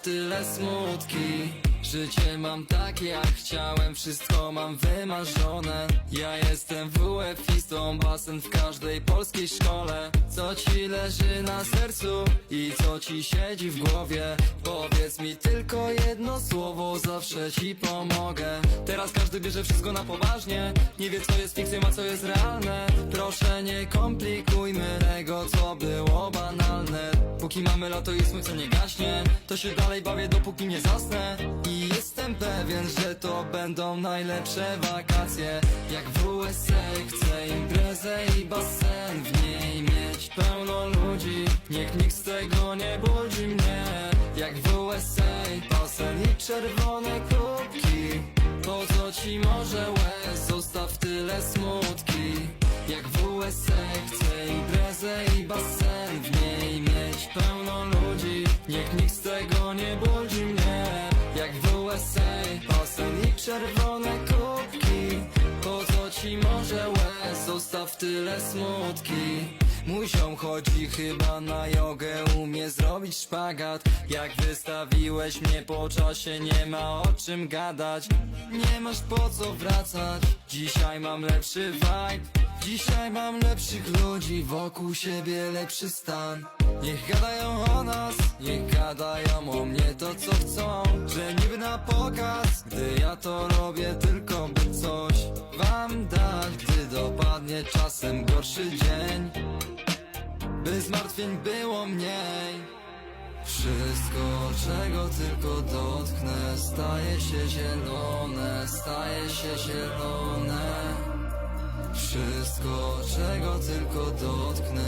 tyle smutki. Życie mam takie jak chciałem Wszystko mam wymarzone. Ja jestem WF-istą Basen w każdej polskiej szkole. Co ci leży na sercu I co ci siedzi w głowie? Powiedz mi tylko jedno słowo Zawsze ci pomogę. Teraz każdy bierze wszystko na poważnie. Nie wie co jest fikcją, a co jest realne. Proszę nie komplikujmy tego co było banalne Póki mamy lato i słońce nie gaśnie To się dalej bawię dopóki nie zasnę. I jestem pewien, że to będą najlepsze wakacje. Jak w USA chcę imprezę i basen W niej mieć pełno ludzi. Niech nikt z tego nie budzi mnie. Jak w USA basen i czerwone kubki. Po co ci może łez? Zostaw tyle smutki. Jak w USA chcę Niech nikt z tego nie budzi mnie Jak w USA basen i czerwone kubki. Po co ci może łez? Zostaw tyle smutki. Mój ziom chodzi chyba na jogę Umie zrobić szpagat. Jak wystawiłeś mnie po czasie Nie ma o czym gadać. Nie masz po co wracać. Dzisiaj mam lepszy vibe. Dzisiaj mam lepszych ludzi. Wokół siebie lepszy stan Niech gadają o nas Niech gadają o mnie to co chcą. Że niby na pokaz Gdy ja to robię tylko by coś Wam dać. Gdy dopadnie czasem gorszy dzień by zmartwień było mniej. Wszystko, czego tylko dotknę Staje się zielone, staje się zielone. Wszystko, czego tylko dotknę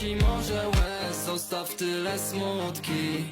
ci może łez Zostaw tyle smutki